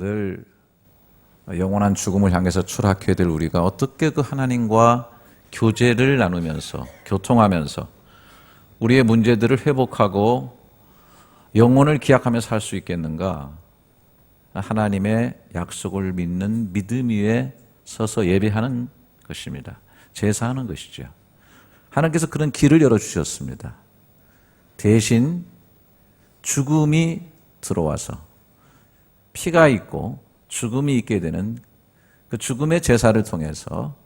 늘 영원한 죽음을 향해서 추락해야 될 우리가 어떻게 그 하나님과 교제를 나누면서 교통하면서 우리의 문제들을 회복하고 영혼을 기약하며 살 수 있겠는가? 하나님의 약속을 믿는 믿음 위에 서서 예배하는 것입니다. 제사하는 것이죠. 하나님께서 그런 길을 열어주셨습니다. 대신 죽음이 들어와서 피가 있고 죽음이 있게 되는 그 죽음의 제사를 통해서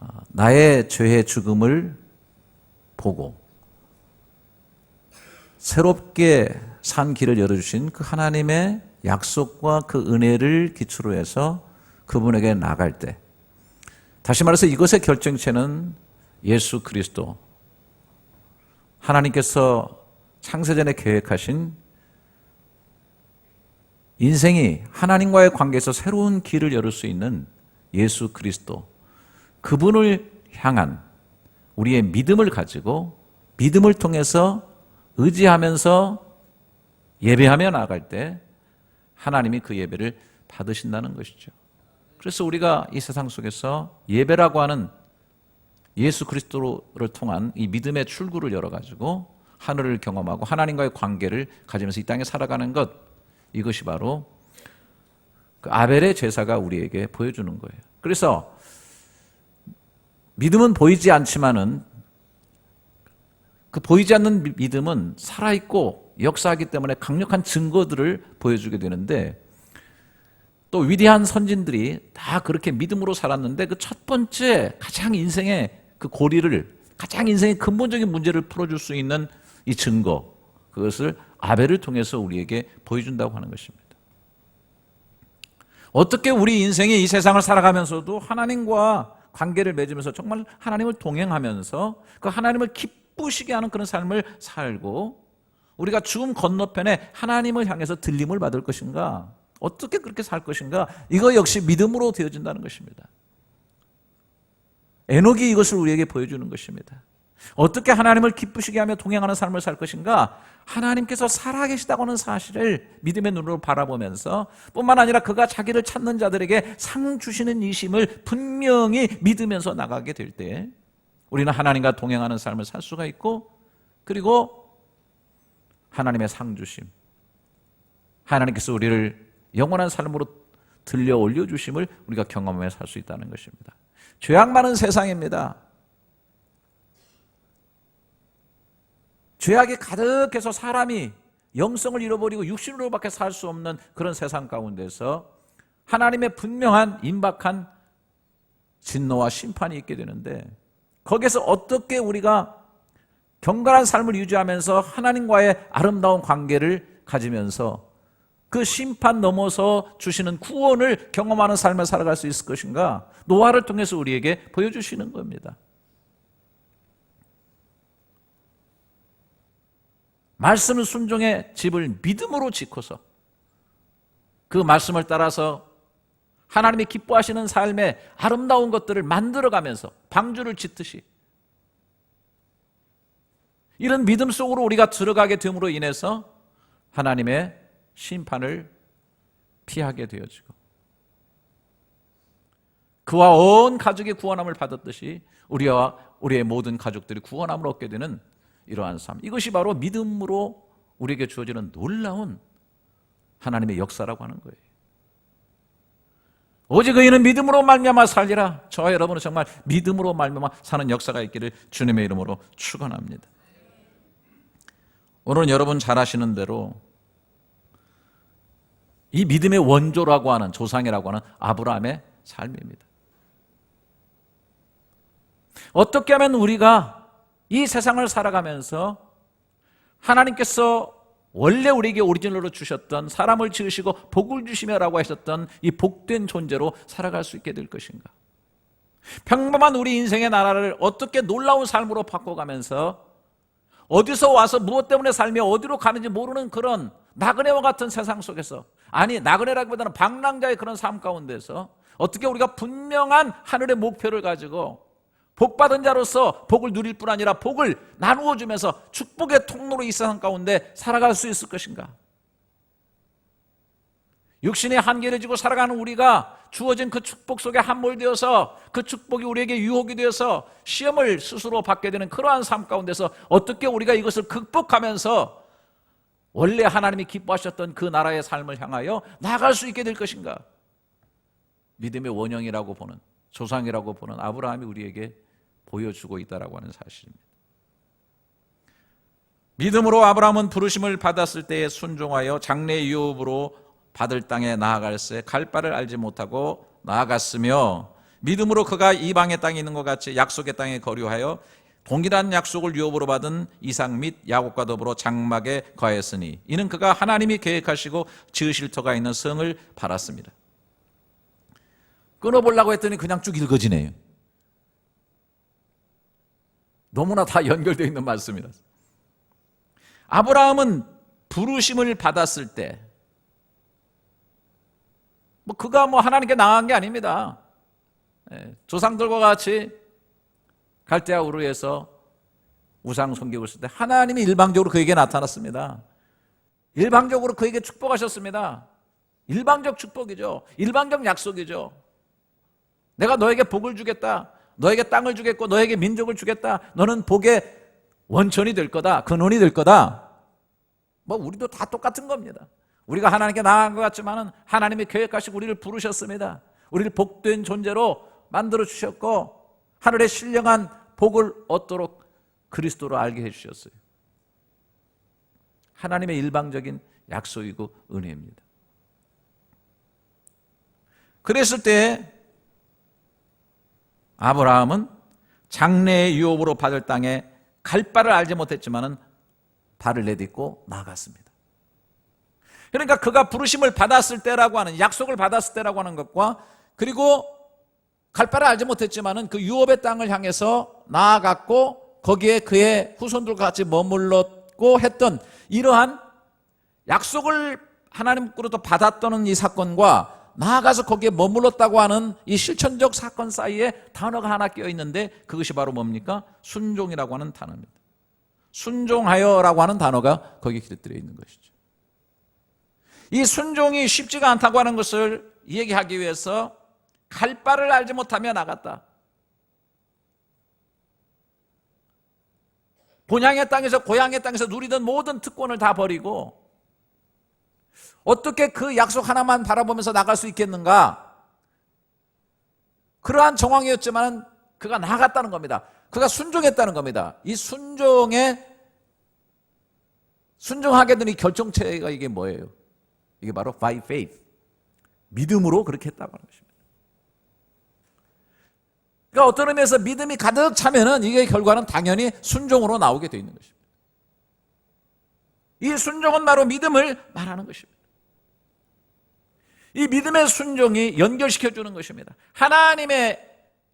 어, 나의 죄의 죽음을 보고 새롭게 산 길을 열어주신 그 하나님의 약속과 그 은혜를 기초로 해서 그분에게 나갈 때 다시 말해서 이것의 결정체는 예수 그리스도 하나님께서 창세전에 계획하신 인생이 하나님과의 관계에서 새로운 길을 열을 수 있는 예수 그리스도 그분을 향한 우리의 믿음을 가지고 믿음을 통해서 의지하면서 예배하며 나아갈 때 하나님이 그 예배를 받으신다는 것이죠. 그래서 우리가 이 세상 속에서 예배라고 하는 예수 그리스도를 통한 이 믿음의 출구를 열어가지고 하늘을 경험하고 하나님과의 관계를 가지면서 이 땅에 살아가는 것 이것이 바로 그 아벨의 제사가 우리에게 보여주는 거예요. 그래서 믿음은 보이지 않지만은 그 보이지 않는 믿음은 살아있고 역사하기 때문에 강력한 증거들을 보여주게 되는데 또 위대한 선진들이 다 그렇게 믿음으로 살았는데 그 첫 번째 가장 인생의 그 고리를 가장 인생의 근본적인 문제를 풀어줄 수 있는 이 증거 그것을 아벨을 통해서 우리에게 보여준다고 하는 것입니다. 어떻게 우리 인생이 이 세상을 살아가면서도 하나님과 관계를 맺으면서 정말 하나님을 동행하면서 그 하나님을 기쁘시게 하는 그런 삶을 살고 우리가 죽음 건너편에 하나님을 향해서 들림을 받을 것인가? 어떻게 그렇게 살 것인가? 이거 역시 믿음으로 되어진다는 것입니다. 에녹이 이것을 우리에게 보여주는 것입니다. 어떻게 하나님을 기쁘시게 하며 동행하는 삶을 살 것인가? 하나님께서 살아계시다고 하는 사실을 믿음의 눈으로 바라보면서 뿐만 아니라 그가 자기를 찾는 자들에게 상 주시는 이심을 분명히 믿으면서 나가게 될 때 우리는 하나님과 동행하는 삶을 살 수가 있고 그리고 하나님의 상 주심 하나님께서 우리를 영원한 삶으로 들려 올려 주심을 우리가 경험해 살 수 있다는 것입니다. 죄악 많은 세상입니다. 죄악이 가득해서 사람이 영성을 잃어버리고 육신으로밖에 살 수 없는 그런 세상 가운데서 하나님의 분명한 임박한 진노와 심판이 있게 되는데 거기에서 어떻게 우리가 경건한 삶을 유지하면서 하나님과의 아름다운 관계를 가지면서 그 심판 넘어서 주시는 구원을 경험하는 삶을 살아갈 수 있을 것인가? 노아를 통해서 우리에게 보여주시는 겁니다. 말씀을 순종해 집을 믿음으로 지고서 그 말씀을 따라서 하나님이 기뻐하시는 삶의 아름다운 것들을 만들어가면서 방주를 짓듯이 이런 믿음 속으로 우리가 들어가게 됨으로 인해서 하나님의 심판을 피하게 되어지고 그와 온 가족이 구원함을 받았듯이 우리와 우리의 모든 가족들이 구원함을 얻게 되는 이러한 삶. 이것이 바로 믿음으로 우리에게 주어지는 놀라운 하나님의 역사라고 하는 거예요. 오직 의인은 믿음으로 말미암아 살리라. 저와 여러분은 정말 믿음으로 말미암아 사는 역사가 있기를 주님의 이름으로 축원합니다. 오늘은 여러분 잘 아시는 대로 이 믿음의 원조라고 하는 조상이라고 하는 아브라함의 삶입니다. 어떻게 하면 우리가 이 세상을 살아가면서 하나님께서 원래 우리에게 오리지널로 주셨던 사람을 지으시고 복을 주시며라고 하셨던 이 복된 존재로 살아갈 수 있게 될 것인가? 평범한 우리 인생의 나라를 어떻게 놀라운 삶으로 바꿔가면서 어디서 와서 무엇 때문에 삶이 어디로 가는지 모르는 그런 나그네와 같은 세상 속에서 아니 나그네라기보다는 방랑자의 그런 삶 가운데서 어떻게 우리가 분명한 하늘의 목표를 가지고 복 받은 자로서 복을 누릴 뿐 아니라 복을 나누어 주면서 축복의 통로로 이 세상 가운데 살아갈 수 있을 것인가? 육신의 한계를 지고 살아가는 우리가 주어진 그 축복 속에 함몰되어서 그 축복이 우리에게 유혹이 되어서 시험을 스스로 받게 되는 그러한 삶 가운데서 어떻게 우리가 이것을 극복하면서 원래 하나님이 기뻐하셨던 그 나라의 삶을 향하여 나아갈 수 있게 될 것인가? 믿음의 원형이라고 보는 조상이라고 보는 아브라함이 우리에게 보여주고 있다라고 하는 사실입니다. 믿음으로 아브라함은 부르심을 받았을 때에 순종하여 장래 유업으로 받을 땅에 나아갈새 갈 바를 알지 못하고 나아갔으며 믿음으로 그가 이방의 땅에 있는 것 같이 약속의 땅에 거류하여 동일한 약속을 유업으로 받은 이삭 및 야곱과 더불어 장막에 거하였으니 이는 그가 하나님이 계획하시고 지으실 터가 있는 성을 바랐습니다. 끊어보려고 했더니 그냥 쭉 읽어지네요. 너무나 다 연결되어 있는 말씀이라. 아브라함은 부르심을 받았을 때, 뭐 그가 뭐 하나님께 나간 게 아닙니다. 예, 조상들과 같이 갈대아 우르에서 우상 섬기고 있을 때 하나님이 일방적으로 그에게 나타났습니다. 일방적으로 그에게 축복하셨습니다. 일방적 축복이죠. 일방적 약속이죠. 내가 너에게 복을 주겠다. 너에게 땅을 주겠고 너에게 민족을 주겠다. 너는 복의 원천이 될 거다. 근원이 될 거다. 뭐 우리도 다 똑같은 겁니다. 우리가 하나님께 나아간 것 같지만은 하나님이 계획하시고 우리를 부르셨습니다. 우리를 복된 존재로 만들어 주셨고 하늘의 신령한 복을 얻도록 그리스도로 알게 해 주셨어요. 하나님의 일방적인 약속이고 은혜입니다. 그랬을 때 아브라함은 장래의 유업으로 받을 땅에 갈 바를 알지 못했지만은 발을 내딛고 나아갔습니다. 그러니까 그가 부르심을 받았을 때라고 하는 약속을 받았을 때라고 하는 것과 그리고 갈 바를 알지 못했지만은 그 유업의 땅을 향해서 나아갔고 거기에 그의 후손들과 같이 머물렀고 했던 이러한 약속을 하나님으로부터 받았던 이 사건과 나아가서 거기에 머물렀다고 하는 이 실천적 사건 사이에 단어가 하나 끼어 있는데 그것이 바로 뭡니까? 순종이라고 하는 단어입니다. 순종하여라고 하는 단어가 거기에 기록되어 있는 것이죠. 이 순종이 쉽지가 않다고 하는 것을 얘기하기 위해서 갈 바를 알지 못하며 나갔다. 본향의 땅에서 고향의 땅에서 누리던 모든 특권을 다 버리고 어떻게 그 약속 하나만 바라보면서 나갈 수 있겠는가? 그러한 정황이었지만 그가 나갔다는 겁니다. 그가 순종했다는 겁니다. 이 순종에 순종하게 된 이 결정체가 이게 뭐예요? 이게 바로 by faith. 믿음으로 그렇게 했다고 하는 것입니다. 그러니까 어떤 의미에서 믿음이 가득 차면은 이게 결과는 당연히 순종으로 나오게 되어 있는 것입니다. 이 순종은 바로 믿음을 말하는 것입니다. 이 믿음의 순종이 연결시켜 주는 것입니다. 하나님의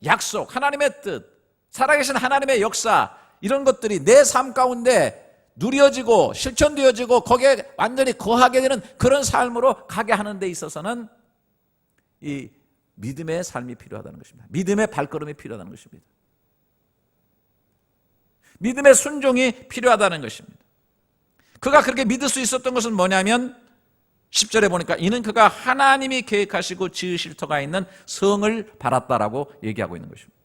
약속, 하나님의 뜻, 살아계신 하나님의 역사, 이런 것들이 내 삶 가운데 누려지고 실천되어지고 거기에 완전히 거하게 되는 그런 삶으로 가게 하는 데 있어서는 이 믿음의 삶이 필요하다는 것입니다. 믿음의 발걸음이 필요하다는 것입니다. 믿음의 순종이 필요하다는 것입니다. 그가 그렇게 믿을 수 있었던 것은 뭐냐면 10절에 보니까 이는 그가 하나님이 계획하시고 지으실 터가 있는 성을 바랐다라고 얘기하고 있는 것입니다.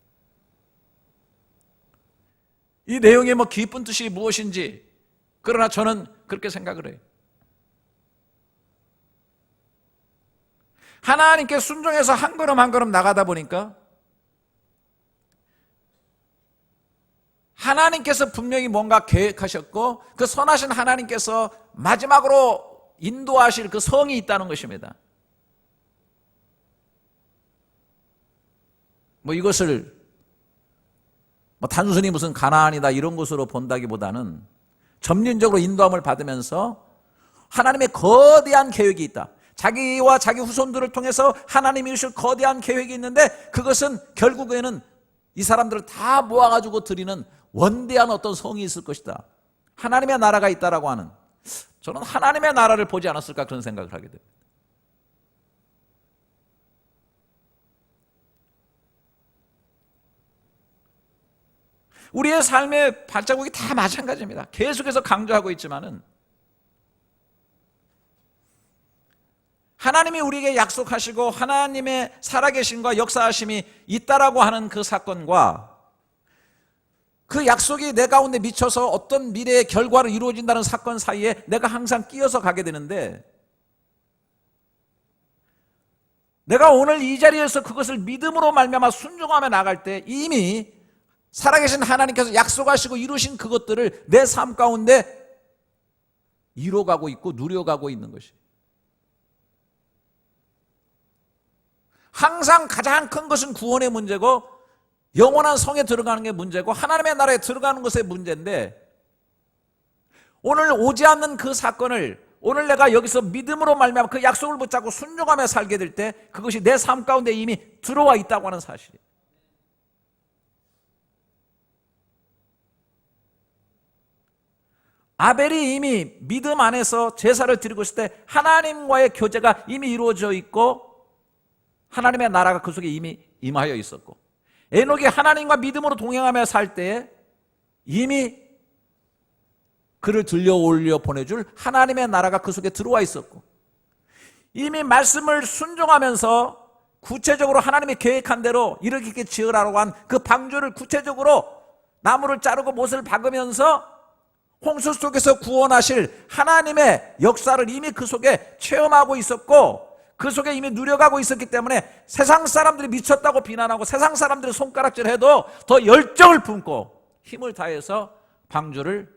이 내용의 뭐 깊은 뜻이 무엇인지 그러나 저는 그렇게 생각을 해요. 하나님께 순종해서 한 걸음 한 걸음 나가다 보니까 하나님께서 분명히 뭔가 계획하셨고 그 선하신 하나님께서 마지막으로 인도하실 그 성이 있다는 것입니다. 뭐 이것을 뭐 단순히 무슨 가나안이다 이런 것으로 본다기보다는 점진적으로 인도함을 받으면서 하나님의 거대한 계획이 있다. 자기와 자기 후손들을 통해서 하나님이 주실 거대한 계획이 있는데 그것은 결국에는 이 사람들을 다 모아가지고 드리는 원대한 어떤 성이 있을 것이다. 하나님의 나라가 있다라고 하는 저는 하나님의 나라를 보지 않았을까 그런 생각을 하게 됩니다. 우리의 삶의 발자국이 다 마찬가지입니다. 계속해서 강조하고 있지만은 하나님이 우리에게 약속하시고 하나님의 살아계심과 역사하심이 있다라고 하는 그 사건과 그 약속이 내 가운데 미쳐서 어떤 미래의 결과로 이루어진다는 사건 사이에 내가 항상 끼어서 가게 되는데 내가 오늘 이 자리에서 그것을 믿음으로 말미암아 순종하며 나갈 때 이미 살아계신 하나님께서 약속하시고 이루신 그것들을 내 삶 가운데 이뤄가고 있고 누려가고 있는 것이. 항상 가장 큰 것은 구원의 문제고 영원한 성에 들어가는 게 문제고 하나님의 나라에 들어가는 것의 문제인데 오늘 오지 않는 그 사건을 오늘 내가 여기서 믿음으로 말미암아 그 약속을 붙잡고 순종하며 살게 될 때 그것이 내 삶 가운데 이미 들어와 있다고 하는 사실이에요. 아벨이 이미 믿음 안에서 제사를 드리고 있을 때 하나님과의 교제가 이미 이루어져 있고 하나님의 나라가 그 속에 이미 임하여 있었고 에녹이 하나님과 믿음으로 동행하며 살 때에 이미 그를 들려 올려 보내줄 하나님의 나라가 그 속에 들어와 있었고 이미 말씀을 순종하면서 구체적으로 하나님이 계획한 대로 이렇게 지으라고 한 그 방주를 구체적으로 나무를 자르고 못을 박으면서 홍수 속에서 구원하실 하나님의 역사를 이미 그 속에 체험하고 있었고 그 속에 이미 누려가고 있었기 때문에 세상 사람들이 미쳤다고 비난하고 세상 사람들이 손가락질 해도 더 열정을 품고 힘을 다해서 방주를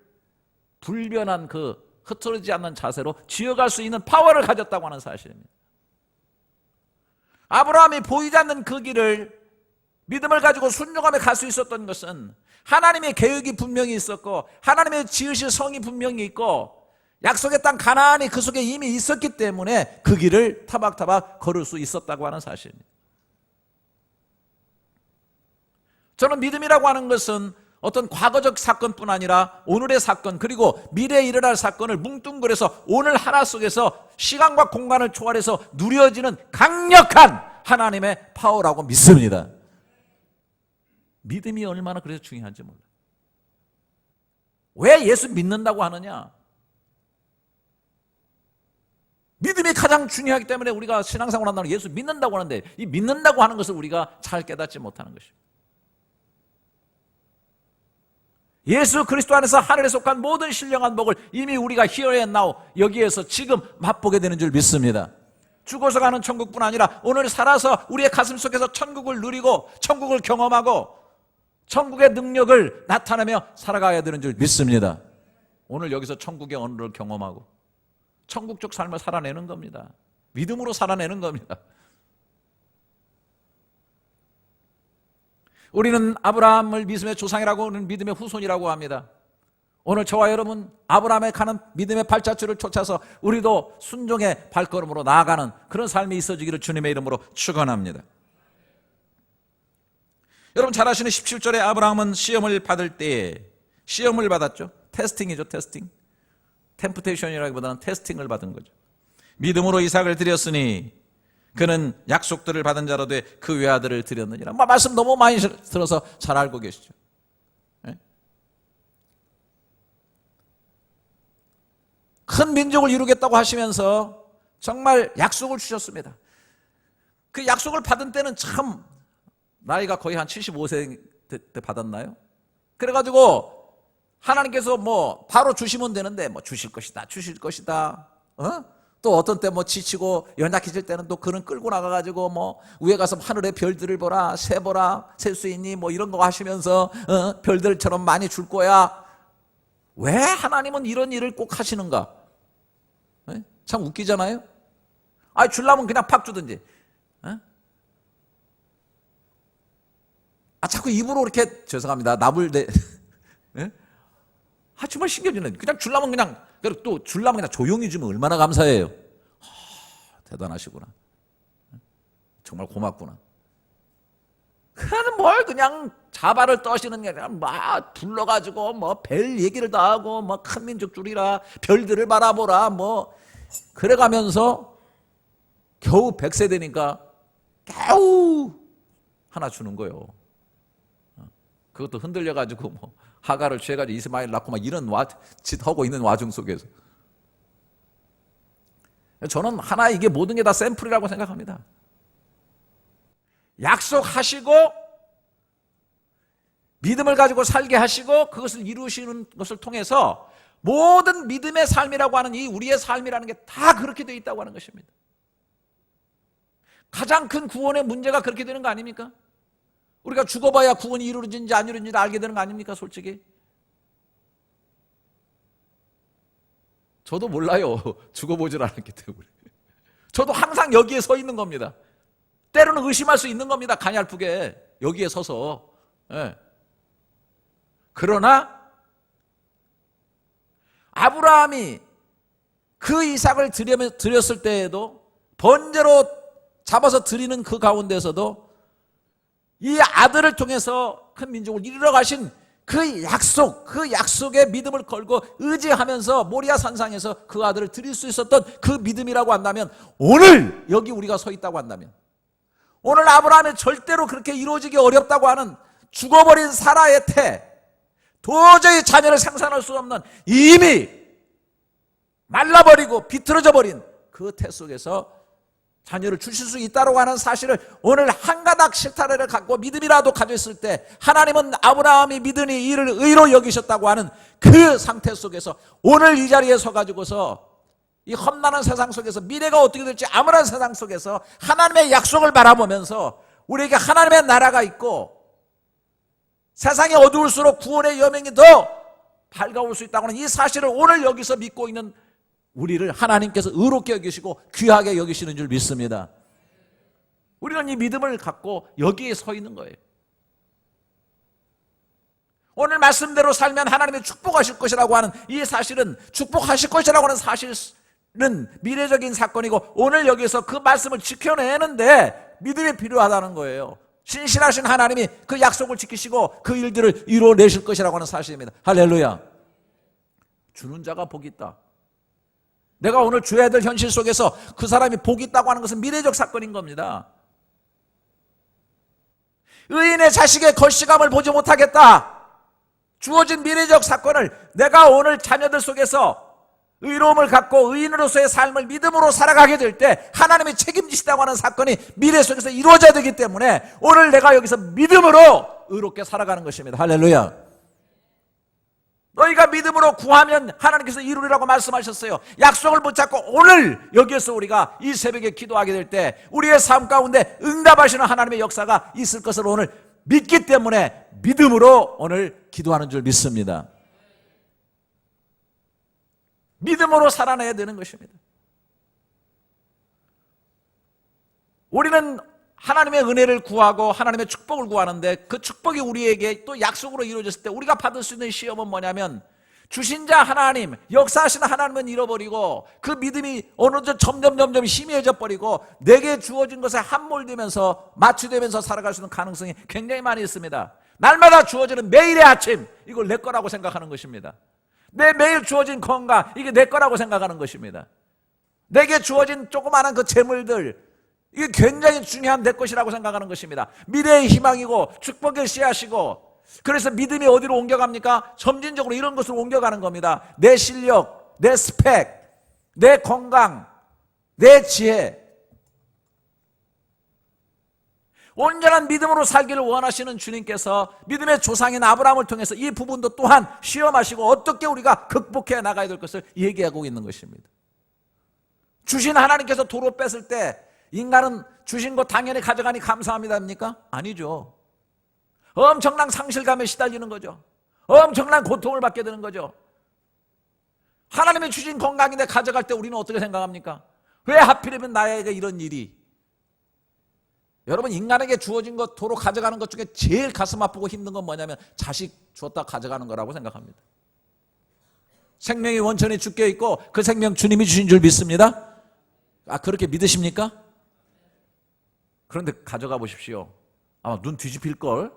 불변한 그 흐트러지지 않는 자세로 지어갈 수 있는 파워를 가졌다고 하는 사실입니다. 아브라함이 보이지 않는 그 길을 믿음을 가지고 순종하며 갈수 있었던 것은 하나님의 계획이 분명히 있었고 하나님의 지으실 성이 분명히 있고 약속의 땅 가나안이 그 속에 이미 있었기 때문에 그 길을 타박타박 걸을 수 있었다고 하는 사실입니다. 저는 믿음이라고 하는 것은 어떤 과거적 사건뿐 아니라 오늘의 사건 그리고 미래에 일어날 사건을 뭉뚱그려서 오늘 하나 속에서 시간과 공간을 초월해서 누려지는 강력한 하나님의 파워라고 믿습니다. 믿음이 얼마나 그래서 중요한지 몰라. 왜 예수 믿는다고 하느냐? 믿음이 가장 중요하기 때문에 우리가 신앙생활 한다는 예수 믿는다고 하는데 이 믿는다고 하는 것을 우리가 잘 깨닫지 못하는 것입니다. 예수 그리스도 안에서 하늘에 속한 모든 신령한 복을 이미 우리가 and now 여기에서 지금 맛보게 되는 줄 믿습니다. 죽어서 가는 천국뿐 아니라 오늘 살아서 우리의 가슴 속에서 천국을 누리고 천국을 경험하고 천국의 능력을 나타내며 살아가야 되는 줄 믿습니다. 오늘 여기서 천국의 언어를 경험하고 천국적 삶을 살아내는 겁니다. 믿음으로 살아내는 겁니다. 우리는 아브라함을 믿음의 조상이라고 하는 믿음의 후손이라고 합니다. 오늘 저와 여러분 아브라함에 가는 믿음의 발자취를 쫓아서 우리도 순종의 발걸음으로 나아가는 그런 삶이 있어지기를 주님의 이름으로 축원합니다. 여러분 잘 아시는 17절에 아브라함은 시험을 받을 때 시험을 받았죠. 테스팅이죠, 테스팅. 템프테이션이라기보다는 테스팅을 받은 거죠. 믿음으로 이삭을 드렸으니 그는 약속들을 받은 자로 돼 그 외아들을 드렸느니라. 뭐 말씀 너무 많이 들어서 잘 알고 계시죠. 예? 큰 민족을 이루겠다고 하시면서 정말 약속을 주셨습니다. 그 약속을 받은 때는 참 나이가 거의 한 75세 때 받았나요? 그래가지고 하나님께서 뭐 바로 주시면 되는데 뭐 주실 것이다, 주실 것이다. 어? 또 어떤 때 뭐 지치고 연약해질 때는 또 그는 끌고 나가가지고 뭐 위에 가서 하늘의 별들을 보라, 세 보라, 셀 수 있니? 뭐 이런 거 하시면서 어? 별들처럼 많이 줄 거야. 왜 하나님은 이런 일을 꼭 하시는가? 에? 참 웃기잖아요. 아, 줄라면 그냥 팍 주든지. 에? 아, 자꾸 입으로 이렇게 죄송합니다. 나불대. 에? 아, 정말 신경질는 그냥 줄라면 그냥 그리고 또 줄라면 그냥 조용히 주면 얼마나 감사해요. 하, 대단하시구나. 정말 고맙구나. 그는 뭘 그냥 자발을 떠시는 게 아니라 막 불러가지고 뭐 별 얘기를 다 하고 뭐 큰 민족 줄이라 별들을 바라보라 뭐 그래가면서 겨우 100세 되니까 겨우 하나 주는 거예요. 그것도 흔들려가지고 뭐 하가를 죄가지고 이스마엘 낳고 막 이런 와, 짓 하고 있는 와중 속에서 저는 하나 이게 모든 게 다 샘플이라고 생각합니다. 약속하시고 믿음을 가지고 살게 하시고 그것을 이루시는 것을 통해서 모든 믿음의 삶이라고 하는 이 우리의 삶이라는 게 다 그렇게 되어 있다고 하는 것입니다. 가장 큰 구원의 문제가 그렇게 되는 거 아닙니까? 우리가 죽어봐야 구원이 이루어진지 안 이루어진지 알게 되는 거 아닙니까, 솔직히? 저도 몰라요. 죽어보질 않았기 때문에. 저도 항상 여기에 서 있는 겁니다. 때로는 의심할 수 있는 겁니다. 가냘프게. 여기에 서서. 예. 그러나, 아브라함이 그 이삭을 드렸을 때에도 번제로 잡아서 드리는 그 가운데서도 이 아들을 통해서 큰 민족을 이루러 가신 그 약속, 그 약속의 믿음을 걸고 의지하면서 모리아 산상에서 그 아들을 드릴 수 있었던 그 믿음이라고 한다면 오늘 여기 우리가 서 있다고 한다면 오늘 아브라함이 절대로 그렇게 이루어지기 어렵다고 하는 죽어버린 사라의 태 도저히 자녀를 생산할 수 없는 이미 말라버리고 비틀어져 버린 그 태 속에서 자녀를 주실 수 있다고 하는 사실을 오늘 한 가닥 실타래를 갖고 믿음이라도 가졌을 때 하나님은 아브라함이 믿으니 이를 의로 여기셨다고 하는 그 상태 속에서 오늘 이 자리에 서 가지고서 이 험난한 세상 속에서 미래가 어떻게 될지 아무런 세상 속에서 하나님의 약속을 바라보면서 우리에게 하나님의 나라가 있고 세상이 어두울수록 구원의 여명이 더 밝아올 수 있다고 하는 이 사실을 오늘 여기서 믿고 있는 우리를 하나님께서 의롭게 여기시고 귀하게 여기시는 줄 믿습니다. 우리는 이 믿음을 갖고 여기에 서 있는 거예요. 오늘 말씀대로 살면 하나님이 축복하실 것이라고 하는 이 사실은 축복하실 것이라고 하는 사실은 미래적인 사건이고 오늘 여기서 그 말씀을 지켜내는데 믿음이 필요하다는 거예요. 신실하신 하나님이 그 약속을 지키시고 그 일들을 이루어내실 것이라고 하는 사실입니다. 할렐루야. 주는 자가 복이 있다. 내가 오늘 줘야 될 현실 속에서 그 사람이 복이 있다고 하는 것은 미래적 사건인 겁니다. 의인의 자식의 걸시감을 보지 못하겠다. 주어진 미래적 사건을 내가 오늘 자녀들 속에서 의로움을 갖고 의인으로서의 삶을 믿음으로 살아가게 될 때 하나님이 책임지시다고 하는 사건이 미래 속에서 이루어져야 되기 때문에 오늘 내가 여기서 믿음으로 의롭게 살아가는 것입니다. 할렐루야. 너희가 믿음으로 구하면 하나님께서 이루리라고 말씀하셨어요. 약속을 붙잡고 오늘 여기에서 우리가 이 새벽에 기도하게 될 때 우리의 삶 가운데 응답하시는 하나님의 역사가 있을 것을 오늘 믿기 때문에 믿음으로 오늘 기도하는 줄 믿습니다. 믿음으로 살아내야 되는 것입니다. 우리는 하나님의 은혜를 구하고 하나님의 축복을 구하는데 그 축복이 우리에게 또 약속으로 이루어졌을 때 우리가 받을 수 있는 시험은 뭐냐면 주신 자 하나님, 역사하시는 하나님은 잃어버리고 그 믿음이 어느 정 점점 점점 희미해져 버리고 내게 주어진 것에 함몰되면서 마취되면서 살아갈 수 있는 가능성이 굉장히 많이 있습니다. 날마다 주어지는 매일의 아침 이걸 내 거라고 생각하는 것입니다. 내 매일 주어진 건강 이게 내 거라고 생각하는 것입니다. 내게 주어진 조그마한 그 재물들 이게 굉장히 중요한 내 것이라고 생각하는 것입니다. 미래의 희망이고 축복의 씨앗이고 그래서 믿음이 어디로 옮겨갑니까? 점진적으로 이런 것으로 옮겨가는 겁니다. 내 실력, 내 스펙, 내 건강, 내 지혜. 온전한 믿음으로 살기를 원하시는 주님께서 믿음의 조상인 아브라함을 통해서 이 부분도 또한 시험하시고 어떻게 우리가 극복해 나가야 될 것을 얘기하고 있는 것입니다. 주신 하나님께서 도로 뺐을 때 인간은 주신 거 당연히 가져가니 감사합니다입니까? 아니죠. 엄청난 상실감에 시달리는 거죠. 엄청난 고통을 받게 되는 거죠. 하나님이 주신 건강인데 가져갈 때 우리는 어떻게 생각합니까? 왜 하필이면 나에게 이런 일이? 여러분 인간에게 주어진 것 도로 가져가는 것 중에 제일 가슴 아프고 힘든 건 뭐냐면 자식 줬다 가져가는 거라고 생각합니다. 생명의 원천이 주께 있고 그 생명 주님이 주신 줄 믿습니다. 아 그렇게 믿으십니까? 그런데 가져가 보십시오. 아마 눈 뒤집힐 걸.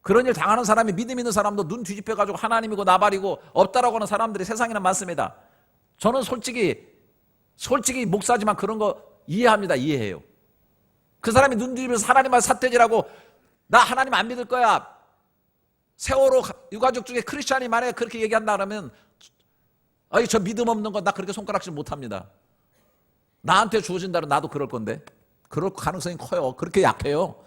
그런 일 당하는 사람이 믿음 있는 사람도 눈 뒤집혀 가지고 하나님이고 나발이고 없다라고 하는 사람들이 세상에는 많습니다. 저는 솔직히 솔직히 목사지만 그런 거 이해합니다. 이해해요. 그 사람이 눈 뒤집어서 하나님만 사태질하고 나 하나님 안 믿을 거야. 세월호 유가족 중에 크리스찬이 만약에 그렇게 얘기한다 그러면 아이 저 믿음 없는 거나 그렇게 손가락질 못합니다. 나한테 주어진다면 나도 그럴 건데 그럴 가능성이 커요. 그렇게 약해요.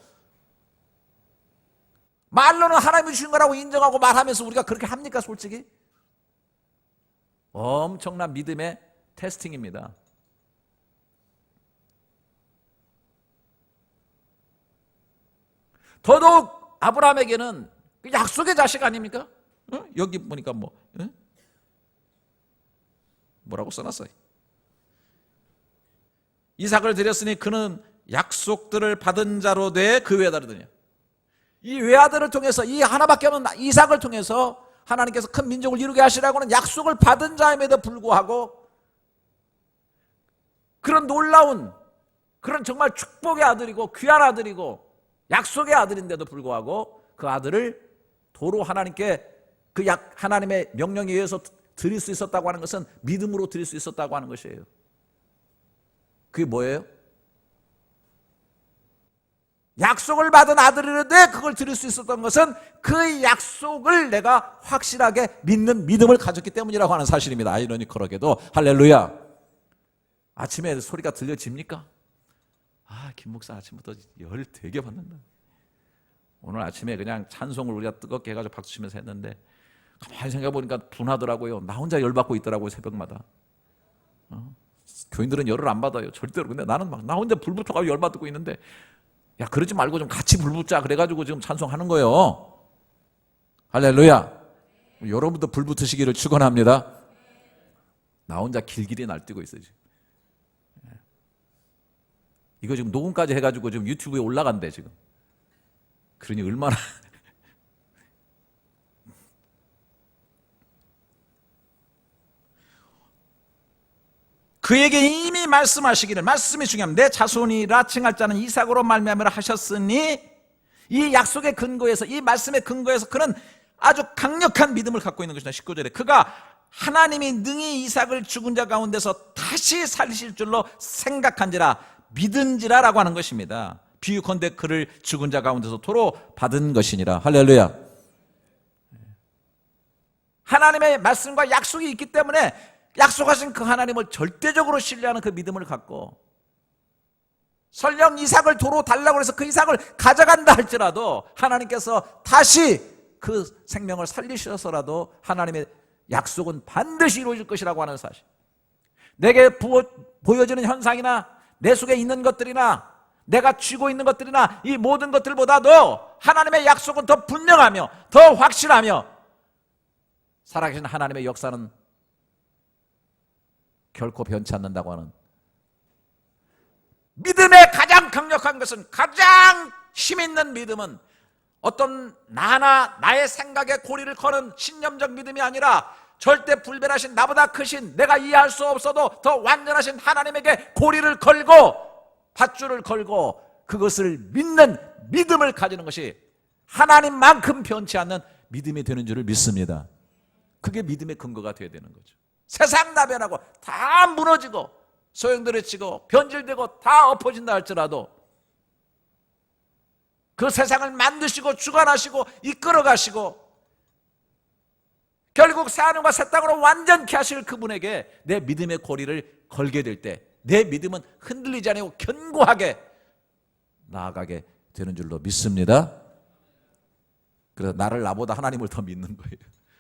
말로는 하나님이 주신 거라고 인정하고 말하면서 우리가 그렇게 합니까 솔직히? 엄청난 믿음의 테스팅입니다. 더더욱 아브라함에게는 그 약속의 자식 아닙니까? 어? 여기 보니까 뭐 어? 뭐라고 써놨어요? 이삭을 드렸으니 그는 약속들을 받은 자로 돼 그 외아들이더냐. 이 외아들을 통해서 이 하나밖에 없는 이삭을 통해서 하나님께서 큰 민족을 이루게 하시라고는 약속을 받은 자임에도 불구하고 그런 놀라운 그런 정말 축복의 아들이고 귀한 아들이고 약속의 아들인데도 불구하고 그 아들을 도로 하나님께 그 약 하나님의 명령에 의해서 드릴 수 있었다고 하는 것은 믿음으로 드릴 수 있었다고 하는 것이에요. 그게 뭐예요? 약속을 받은 아들이는데 그걸 드릴 수 있었던 것은 그 약속을 내가 확실하게 믿는 믿음을 가졌기 때문이라고 하는 사실입니다. 아이러니컬하게도 할렐루야. 아침에 소리가 들려집니까? 아, 김 목사 아침부터 열 되게 받는다. 오늘 아침에 그냥 찬송을 우리가 뜨겁게 해가지고 박수 치면서 했는데 가만히 생각해 보니까 분하더라고요. 나 혼자 열 받고 있더라고요 새벽마다. 어? 교인들은 열을 안 받아요 절대로. 근데 나는 막 나 혼자 불 붙어가지고 열 받고 있는데 야 그러지 말고 좀 같이 불 붙자 그래가지고 지금 찬송하는 거예요. 할렐루야. 여러분도 불 붙으시기를 축원합니다. 나 혼자 길길이 날뛰고 있어요 지금. 예. 이거 지금 녹음까지 해가지고 지금 유튜브에 올라간대 지금. 그러니 얼마나 그에게 이미 말씀하시기를 말씀이 중요합니다. 내 자손이라 칭할 자는 이삭으로 말미암으라 하셨으니 이 약속의 근거에서 이 말씀의 근거에서 그는 아주 강력한 믿음을 갖고 있는 것이다. 19절에 그가 하나님이 능히 이삭을 죽은 자 가운데서 다시 살리실 줄로 생각한지라 믿은지라라고 하는 것입니다. 비유컨대 그를 죽은 자 가운데서 도로 받은 것이니라. 할렐루야. 하나님의 말씀과 약속이 있기 때문에 약속하신 그 하나님을 절대적으로 신뢰하는 그 믿음을 갖고 설령 이삭을 도로 달라고 해서 그 이삭을 가져간다 할지라도 하나님께서 다시 그 생명을 살리셔서라도 하나님의 약속은 반드시 이루어질 것이라고 하는 사실. 내게 부어, 보여지는 현상이나 내 속에 있는 것들이나 내가 쥐고 있는 것들이나 이 모든 것들보다도 하나님의 약속은 더 분명하며 더 확실하며 살아계신 하나님의 역사는 결코 변치 않는다고 하는 믿음의 가장 강력한 것은 가장 힘 있는 믿음은 어떤 나나 나의 생각에 고리를 거는 신념적 믿음이 아니라 절대 불변하신 나보다 크신 내가 이해할 수 없어도 더 완전하신 하나님에게 고리를 걸고 밧줄을 걸고 그것을 믿는 믿음을 가지는 것이 하나님만큼 변치 않는 믿음이 되는 줄을 믿습니다. 그게 믿음의 근거가 되어야 되는 거죠. 세상 다 변하고 다 무너지고 소용돌이치고 변질되고 다 엎어진다 할지라도 그 세상을 만드시고 주관하시고 이끌어 가시고 결국 새 하늘과 새 땅으로 완전케 하실 그분에게 내 믿음의 고리를 걸게 될 때 내 믿음은 흔들리지 않고 견고하게 나아가게 되는 줄로 믿습니다. 그래서 나를 나보다 하나님을 더 믿는 거예요.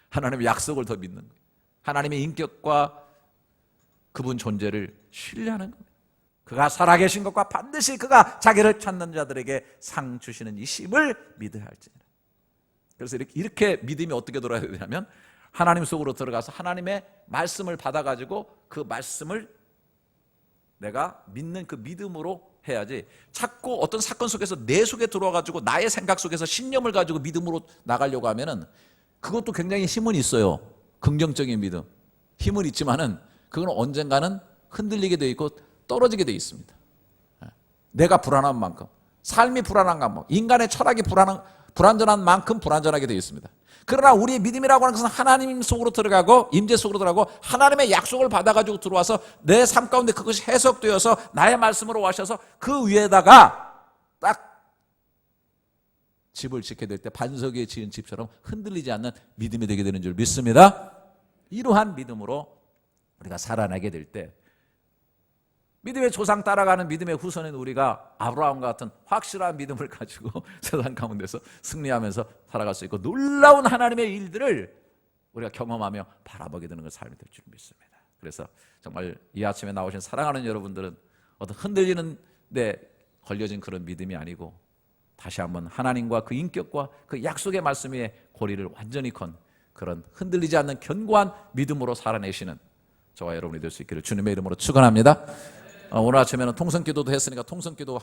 하나님의 약속을 더 믿는 거예요. 하나님의 인격과 그분 존재를 신뢰하는 겁니다. 그가 살아계신 것과 반드시 그가 자기를 찾는 자들에게 상 주시는 이 심을 믿어야 할지니라. 그래서 이렇게, 이렇게 믿음이 어떻게 돌아야 되냐면 하나님 속으로 들어가서 하나님의 말씀을 받아가지고 그 말씀을 내가 믿는 그 믿음으로 해야지 자꾸 어떤 사건 속에서 내 속에 들어와가지고 나의 생각 속에서 신념을 가지고 믿음으로 나가려고 하면은 그것도 굉장히 힘은 있어요. 긍정적인 믿음. 힘은 있지만은 그건 언젠가는 흔들리게 돼 있고 떨어지게 돼 있습니다. 예. 내가 불안한 만큼, 삶이 불안한 만큼, 인간의 철학이 불안한, 불안전한 만큼 불안전하게 되어 있습니다. 그러나 우리의 믿음이라고 하는 것은 하나님 속으로 들어가고 임재 속으로 들어가고 하나님의 약속을 받아가지고 들어와서 내 삶 가운데 그것이 해석되어서 나의 말씀으로 와셔서 그 위에다가 딱 집을 짓게 될 때 반석 위에 지은 집처럼 흔들리지 않는 믿음이 되게 되는 줄 믿습니다. 이러한 믿음으로 우리가 살아나게 될 때 믿음의 조상 따라가는 믿음의 후손인 우리가 아브라함과 같은 확실한 믿음을 가지고 세상 가운데서 승리하면서 살아갈 수 있고 놀라운 하나님의 일들을 우리가 경험하며 바라보게 되는 걸 삶이 될 줄 믿습니다. 그래서 정말 이 아침에 나오신 사랑하는 여러분들은 어떤 흔들리는 데 걸려진 그런 믿음이 아니고 다시 한번 하나님과 그 인격과 그 약속의 말씀 위에 고리를 완전히 건 그런 흔들리지 않는 견고한 믿음으로 살아내시는 저와 여러분이 될 수 있기를 주님의 이름으로 축원합니다. 어, 오늘 아침에는 통성기도도 했으니까 통성기도